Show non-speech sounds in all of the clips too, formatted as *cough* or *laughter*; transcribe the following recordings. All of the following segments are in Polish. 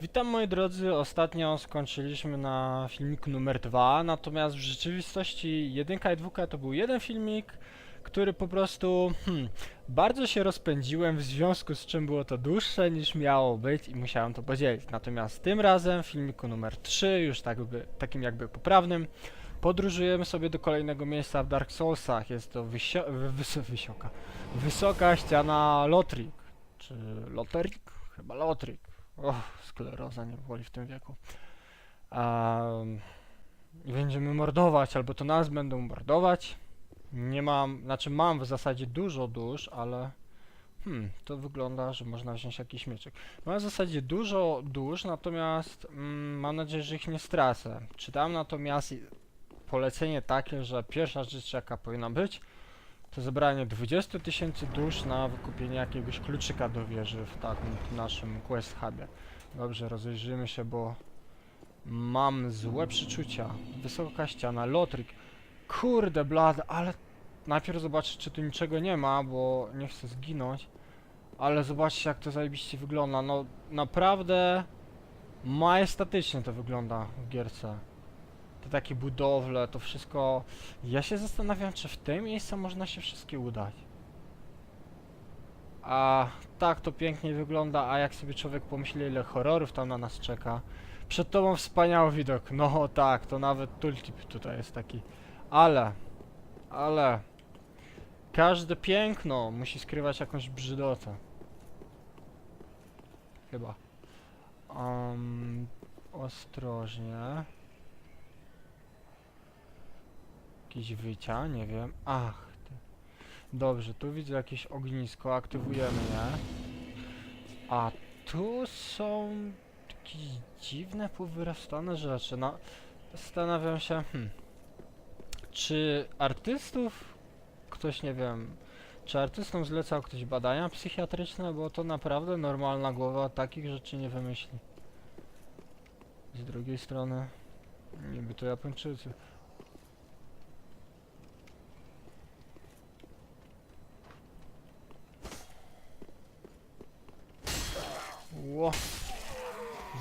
Witam moi drodzy, ostatnio skończyliśmy na filmiku numer dwa, natomiast w rzeczywistości jedynka i dwójka to był jeden filmik, który po prostu hmm, bardzo się rozpędziłem, w związku z czym było to dłuższe niż miało być i musiałem to podzielić. Natomiast tym razem w filmiku numer 3, już tak takim jakby poprawnym, podróżujemy sobie do kolejnego miejsca w Dark Soulsach. Jest to wysio wys wysoka, wysoka ściana Lotrik, czy Loterik? Chyba Lotrik. Och, skleroza nie woli w tym wieku. Um, będziemy mordować, albo to nas będą mordować. Nie mam, znaczy mam w zasadzie dużo dusz, ale hmm, to wygląda, że można wziąć jakiś mieczek. Mam w zasadzie dużo dusz, natomiast mm, mam nadzieję, że ich nie stracę. Czytałem natomiast polecenie takie, że pierwsza rzecz jaka powinna być, to zebranie 20 tysięcy dusz na wykupienie jakiegoś kluczyka do wieży w takim naszym quest hubie. Dobrze, rozejrzyjmy się, bo mam złe przeczucia. Wysoka ściana, lotrik. Kurde blad, ale najpierw zobaczę, czy tu niczego nie ma, bo nie chcę zginąć. Ale zobaczcie, jak to zajebiście wygląda. No, naprawdę majestatycznie to wygląda w gierce. Te takie budowle, to wszystko... Ja się zastanawiam, czy w te miejsca można się wszystkie udać. A tak to pięknie wygląda, a jak sobie człowiek pomyśli, ile horrorów tam na nas czeka. Przed tobą wspaniały widok. No tak, to nawet tooltip tutaj jest taki. Ale, ale... Każde piękno musi skrywać jakąś brzydotę. Chyba. Um, ostrożnie. Jakieś wycia, nie wiem. Ach, ty. Dobrze, tu widzę jakieś ognisko, aktywujemy je. A tu są jakieś dziwne, powyrastane rzeczy. No, zastanawiam się, hmm, czy artystów ktoś, nie wiem, czy artystom zlecał ktoś badania psychiatryczne, bo to naprawdę normalna głowa takich rzeczy nie wymyśli. Z drugiej strony, niby to Japończycy. Ło.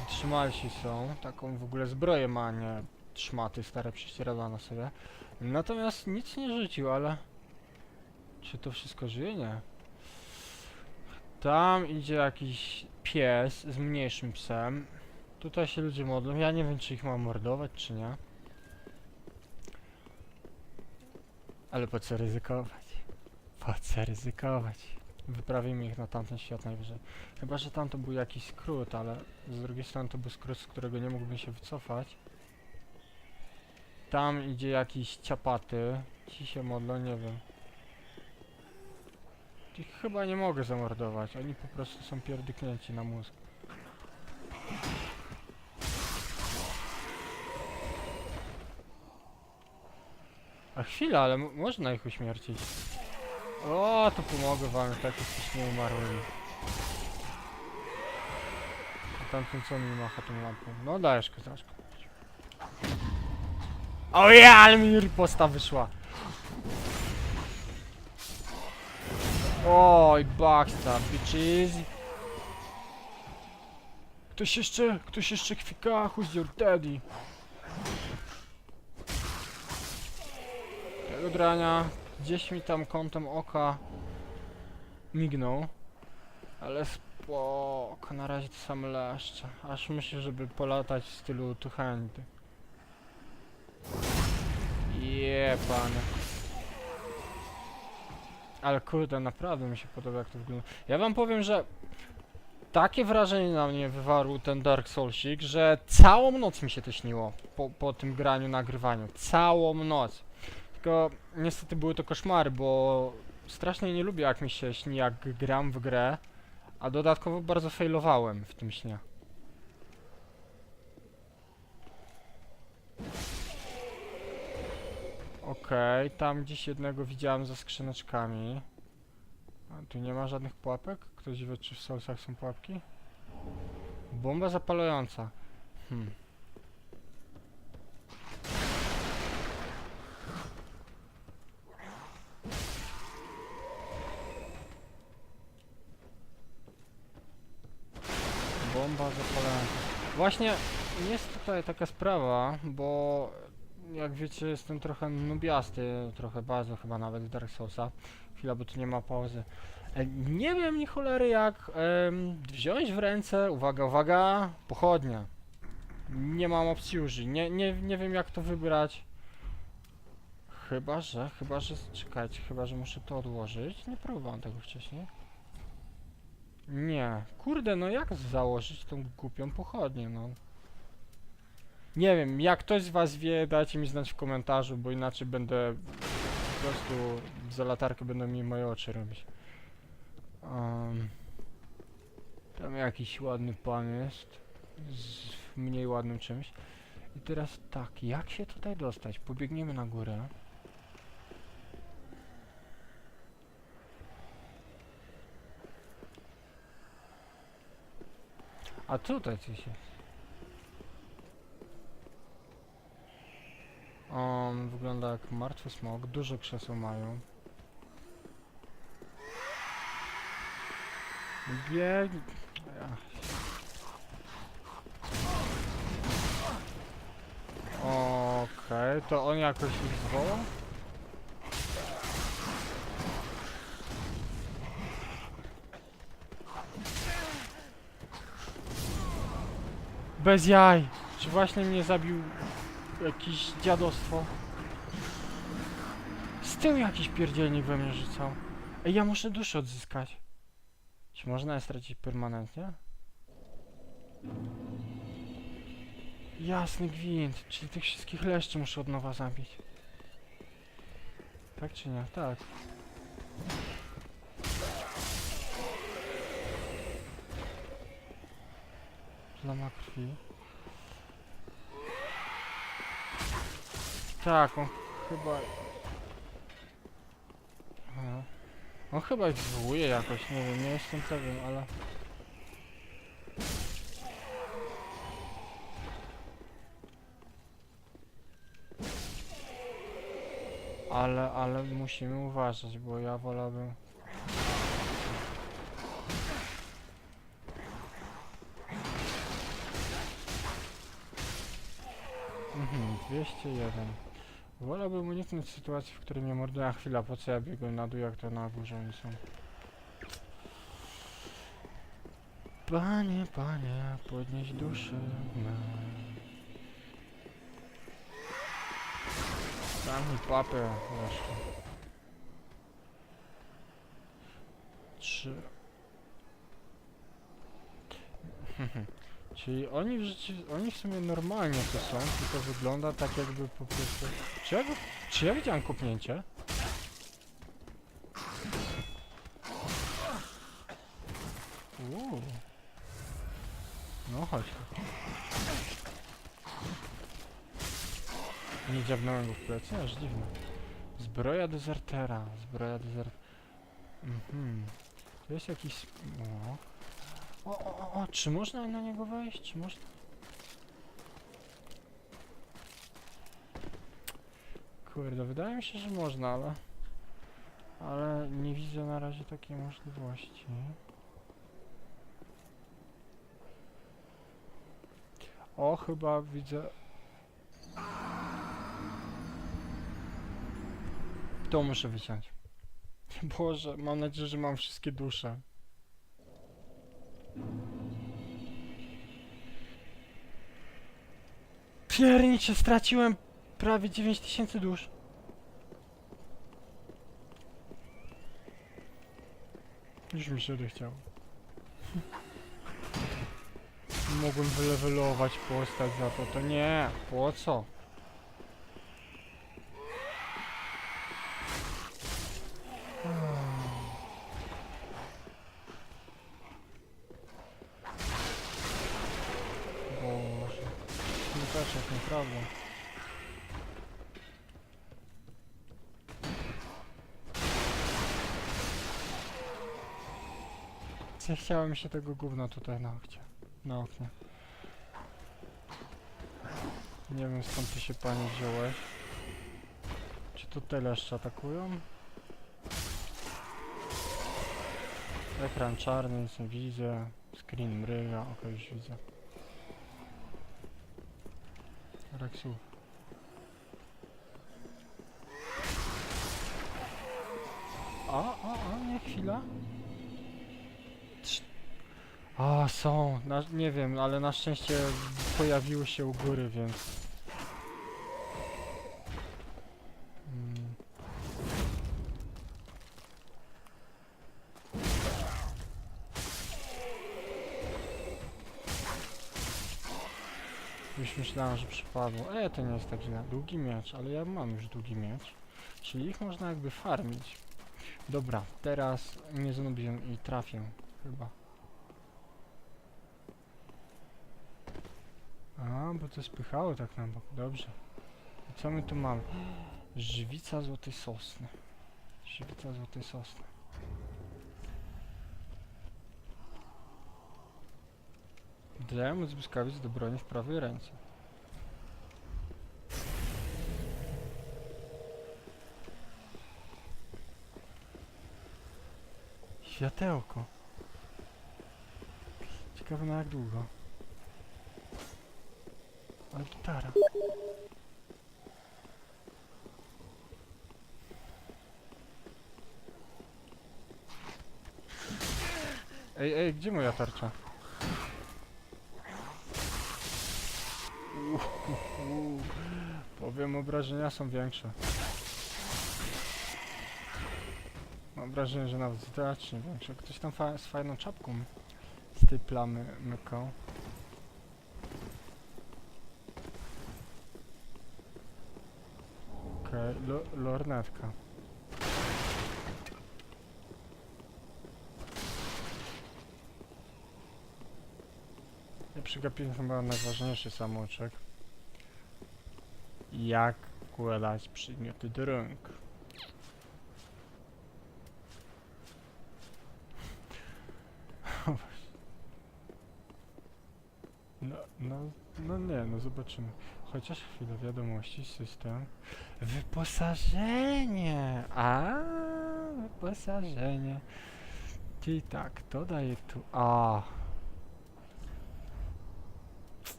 Wytrzymalsi są. Taką w ogóle zbroję ma, nie szmaty stare prześcieradła na sobie. Natomiast nic nie rzucił, ale... Czy to wszystko żyje? Nie. Tam idzie jakiś pies z mniejszym psem. Tutaj się ludzie modlą. Ja nie wiem, czy ich mam mordować, czy nie. Ale po co ryzykować? Po co ryzykować? Wyprawimy ich na tamten świat najwyżej. Chyba, że tam to był jakiś skrót, ale z drugiej strony to był skrót, z którego nie mógłbym się wycofać. Tam idzie jakiś ciapaty. Ci się modlą, nie wiem. Ich chyba nie mogę zamordować, oni po prostu są pierdyknięci na mózg. A chwila, ale można ich uśmiercić. O, to pomogę wam, tak jesteś nieumarłymi. A tamten co mi macha tą lampą? No dajesz kozaczku. O ja, ale mi riposta wyszła. Oj, backstab, bitches. Ktoś jeszcze, ktoś jeszcze kwika, who's your daddy? Tego drania, gdzieś mi tam kątem oka mignął. Ale spoko, na razie to sam leszcze. Aż myślę, żeby polatać w stylu two handy. Je, panie. Ale kurde, naprawdę mi się podoba jak to wygląda. Ja wam powiem, że takie wrażenie na mnie wywarł ten Dark Soulsik, że całą noc mi się to śniło po, po tym graniu, nagrywaniu. Całą noc. Tylko niestety były to koszmary, bo strasznie nie lubię jak mi się śni, jak gram w grę, a dodatkowo bardzo failowałem w tym śnie. Okej, tam gdzieś jednego widziałem za skrzyneczkami. A tu nie ma żadnych pułapek? Ktoś wie, czy w Soulsach są pułapki? Bomba zapalająca. Hmm. Bomba zapalająca. Właśnie jest tutaj taka sprawa, bo jak wiecie jestem trochę nubiasty, trochę bardzo chyba nawet w Dark Soulsa. Chwila, bo tu nie ma pauzy. E, Nie wiem ni cholery jak em, wziąć w ręce, uwaga, uwaga, pochodnia. Nie mam opcji użyć, nie, nie, nie wiem jak to wybrać. Chyba, że, chyba, że, czekajcie, chyba, że muszę to odłożyć. Nie próbowałem tego wcześniej. Nie, kurde, no jak założyć tą głupią pochodnię, no. Nie wiem, jak ktoś z was wie, dajcie mi znać w komentarzu, bo inaczej będę po prostu za latarkę będą mi moje oczy robić. Um, tam jakiś ładny pan jest z mniej ładnym czymś. I teraz tak, jak się tutaj dostać? Pobiegniemy na górę. A tutaj coś jest. On wygląda jak martwy smok, dużo krzeseł mają. Bieg... Okej, to on jakoś ich zwołał? Bez jaj! Czy właśnie mnie zabił jakieś dziadostwo? Z tyłu jakiś pierdzielnik we mnie rzucał. Ej, ja muszę duszę odzyskać. Czy można je stracić permanentnie? Jasny gwint, czyli tych wszystkich leszczy muszę od nowa zabić. Tak czy nie? Tak. Plama krwi. Tak, on chyba... On chyba ich zwołuje jakoś, nie wiem, nie jestem pewien, ale... Ale, ale musimy uważać, bo ja wolałbym... Mhm, 201. Wolałbym uniknąć sytuacji, w której mnie mordują. A chwila, po co ja biegłem na dół, jak to na górze oni są? Panie, panie, podnieś duszę. Dam mi papę jeszcze. Trzy. *laughs* Czyli oni w oni w sumie normalnie to są, tylko wygląda tak jakby po prostu... Czy ja, czy ja widziałem kopnięcie? Uuu. No chodź. Nie dziabnąłem go w plecy, aż dziwne. Zbroja dezertera, zbroja dezert... Mhm. To jest jakiś... O. O, o, czy można na niego wejść? Czy można? Kurde, wydaje mi się, że można, ale... Ale nie widzę na razie takiej możliwości. O, chyba widzę... To muszę wyciąć. *laughs* Boże, mam nadzieję, że mam wszystkie dusze. Piernicze, straciłem prawie 9000 dusz. Już mi się odechciało. Mogłem wylewelować postać za to, to nie, po co? Boże, to Zechciało mi się tego gówna tutaj na oknie. Na oknie. Nie wiem skąd ty się pani wziąłeś. Czy tu te atakują? Ekran czarny, nic nie widzę. Screen mryga, okej, już widzę. Rexu. A, a, a, nie, chwila. A, są, na, nie wiem, ale na szczęście pojawiły się u góry, więc... Już myślałem, że przypadło. E, to nie jest tak źle. Długi miecz, ale ja mam już długi miecz. Czyli ich można jakby farmić. Dobra, teraz nie znubię i trafię chyba. A, bo to spychało tak na bok. Dobrze. I co my tu mamy? Żywica złotej sosny. Żywica złotej sosny. Dodaję moc błyskawic do broni w prawej ręce. Światełko. Ciekawe na jak długo. Ale gitara. Ej, ej, gdzie moja tarcza? Powiem, obrażenia są większe. Mam wrażenie, że nawet znacznie większe. Ktoś tam fa z fajną czapką z tej plamy mykał. Okej, lo lornetka. Ja przegapiłem chyba najważniejszy samouczek. Jak układać przedmioty do rąk. *laughs* No, no, no nie, no zobaczymy. Chociaż chwilę, wiadomości, system. Wyposażenie! A, wyposażenie. Czyli tak, to daje tu. A.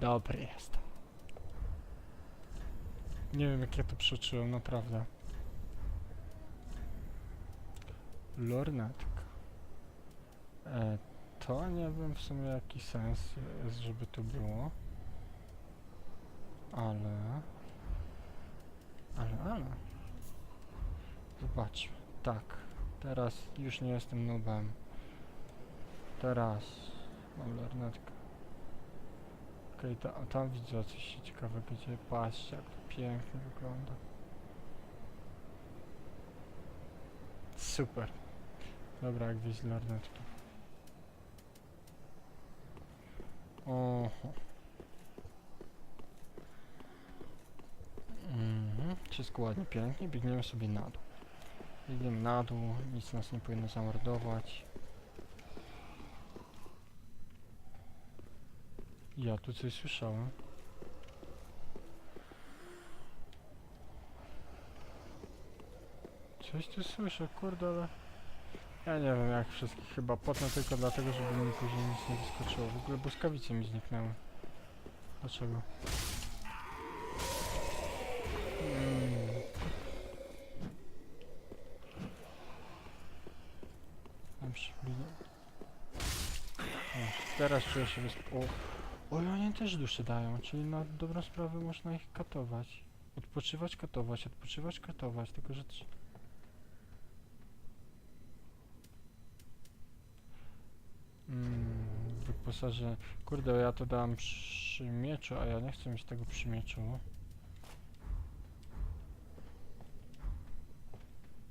Dobry jest. Nie wiem jak ja to przeczyłem, naprawdę. Lornetka. E, to nie wiem w sumie jaki sens jest, żeby to było. Ale... Ale, ale... Zobaczmy. Tak. Teraz już nie jestem nubem. Teraz mam lornetkę. Okej, ta, tam widzę coś ciekawego, gdzie patrzcie jak to pięknie wygląda. Super. Dobra, jak wieźć lornetki. Oho. Mhm, wszystko ładnie, pięknie. Biegniemy sobie na dół. Biegniemy na dół, nic nas nie powinno zamordować. Ja tu coś słyszałem. Coś tu słyszę, kurde, ale... Ja nie wiem jak wszystkich, chyba potnę tylko dlatego, żeby mi później nic nie wyskoczyło. W ogóle błyskawice mi zniknęły. Dlaczego? Mm. O, teraz czuję się wysp... O, o, i oni też duszy dają, czyli na dobrą sprawę można ich katować. Odpoczywać, katować, odpoczywać, katować, tylko że... Mm, wyposażenie. Kurde, ja to dałem przy mieczu, a ja nie chcę mieć tego przy mieczu.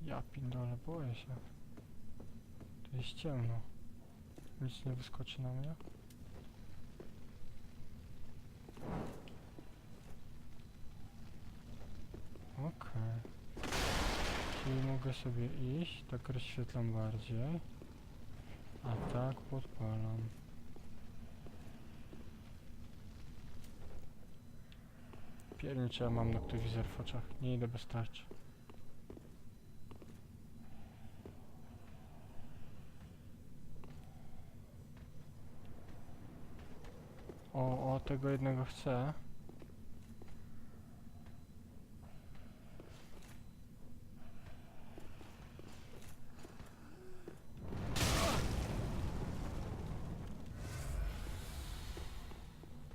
Ja pindole, boję się. To jest ciemno. Nic nie wyskoczy na mnie. Okej. Czyli mogę sobie iść, tak rozświetlam bardziej. A tak podpalam. Piernicze ja mam noktowizor w oczach. Nie idę bez tarczy. O, o, tego jednego chcę.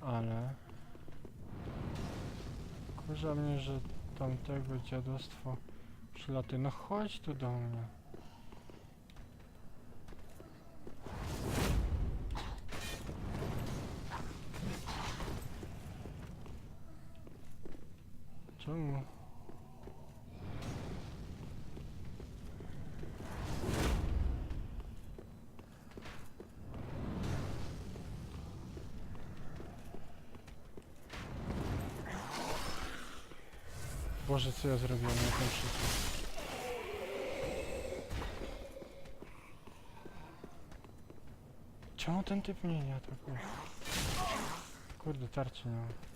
Ale... Kurza mnie, że tamtego dziadostwo przylaty. No chodź tu do mnie. Czemu? Boże, co ja zrobiłem na tym wszystkim? Czemu ten typ mnie nie atakuje? Kurde, tarczy nie mam.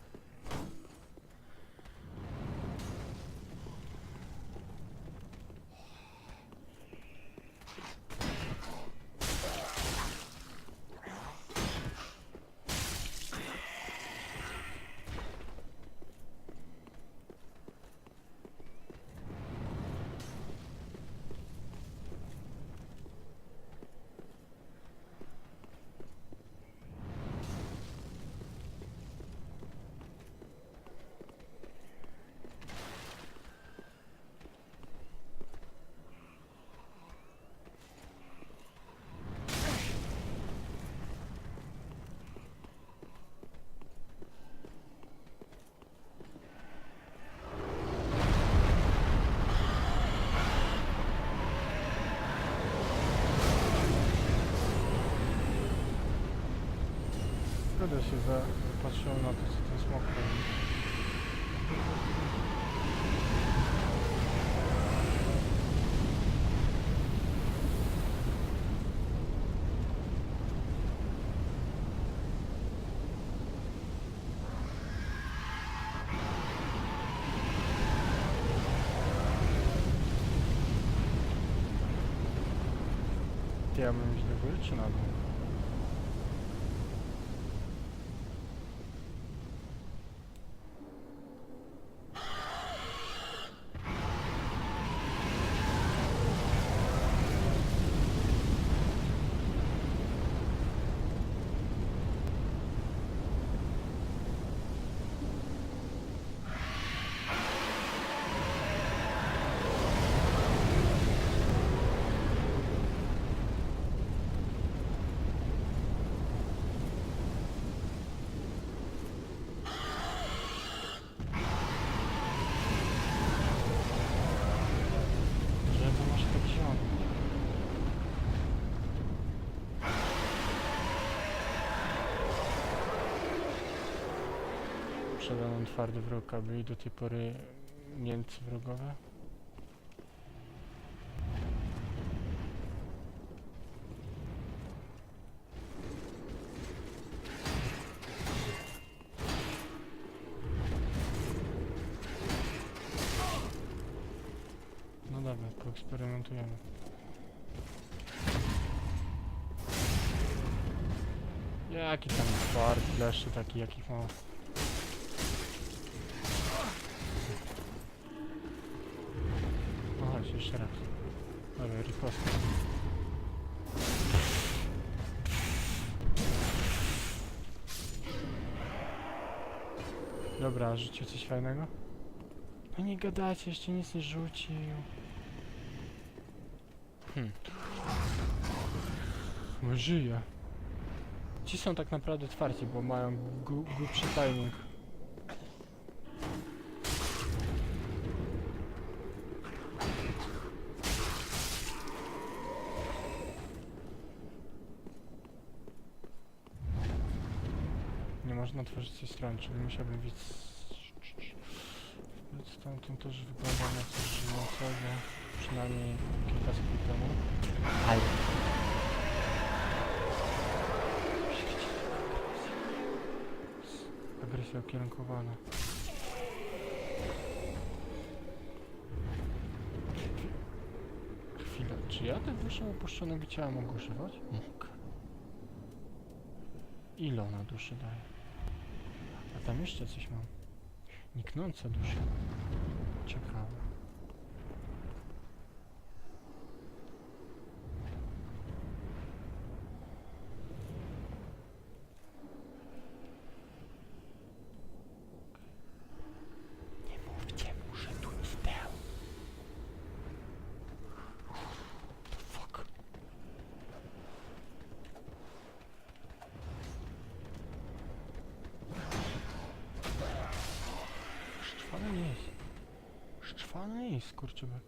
Kurde się zapatrzyłem na to, co ten smok robi. Ty, ja bym iść do góry czy na dół? Że to masz tak zielone. Przedaną twardy wróg, a byli do tej pory Niemcy wrogowie. No dobra, poeksperymentujemy. Jaki tam twardy, leszczy taki, jakich ma. Jeszcze raz. Dobra, riposta. Dobra, rzucił coś fajnego? No nie gadajcie, jeszcze nic nie rzucił. Hmm. Żyje. Ci są tak naprawdę twarci, bo mają głupszy timing. Tej strony, czyli musiałbym widzieć... Tamten też wygląda na coś żyjącego, przynajmniej kilka sekund temu. Ale... Agresja ukierunkowana. Chwilę, czy ja tych duszy opuszczonego ciała mogę używać? Mogę. Ile ona duszy daje? Tam jeszcze coś mam. Niknąca dusza. Ciekawe. Nie mówcie mu, że tu jest Dell. The fuck? Szczwany nie jest. Szczwany nie jest, skurczybek.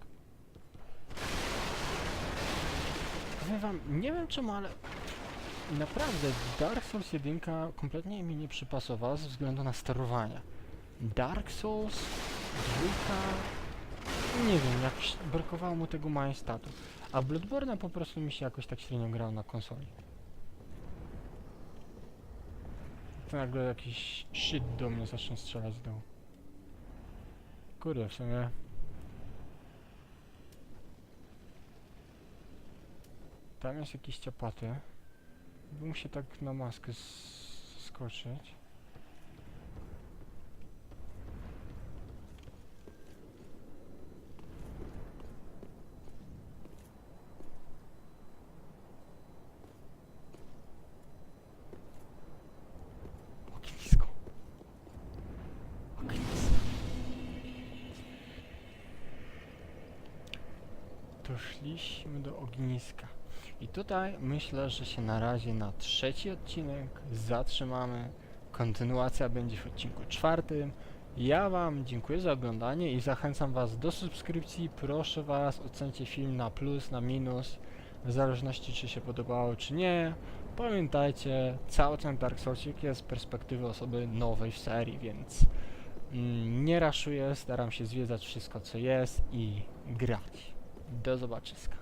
Powiem wam, nie wiem czemu, ale naprawdę Dark Souls 1 kompletnie mi nie przypasowała ze względu na sterowanie. Dark Souls 2 nie wiem, jakoś brakowało mu tego majestatu. A Bloodborne po prostu mi się jakoś tak średnio grało na konsoli. To nagle jakiś shit do mnie zacznie strzelać z dołu. Kurde, w sumie... Tam jest jakiś ciapaty. Bym się tak na maskę skoczyć. Doszliśmy do ogniska. I tutaj myślę, że się na razie na trzeci odcinek zatrzymamy. Kontynuacja będzie w odcinku czwartym. Ja Wam dziękuję za oglądanie i zachęcam Was do subskrypcji. Proszę Was, ocencie film na plus, na minus, w zależności czy się podobało, czy nie. Pamiętajcie, cały ten Dark Soulsik jest z perspektywy osoby nowej w serii, więc mm, nie raszuję, staram się zwiedzać wszystko co jest i grać. Do zobaczyska.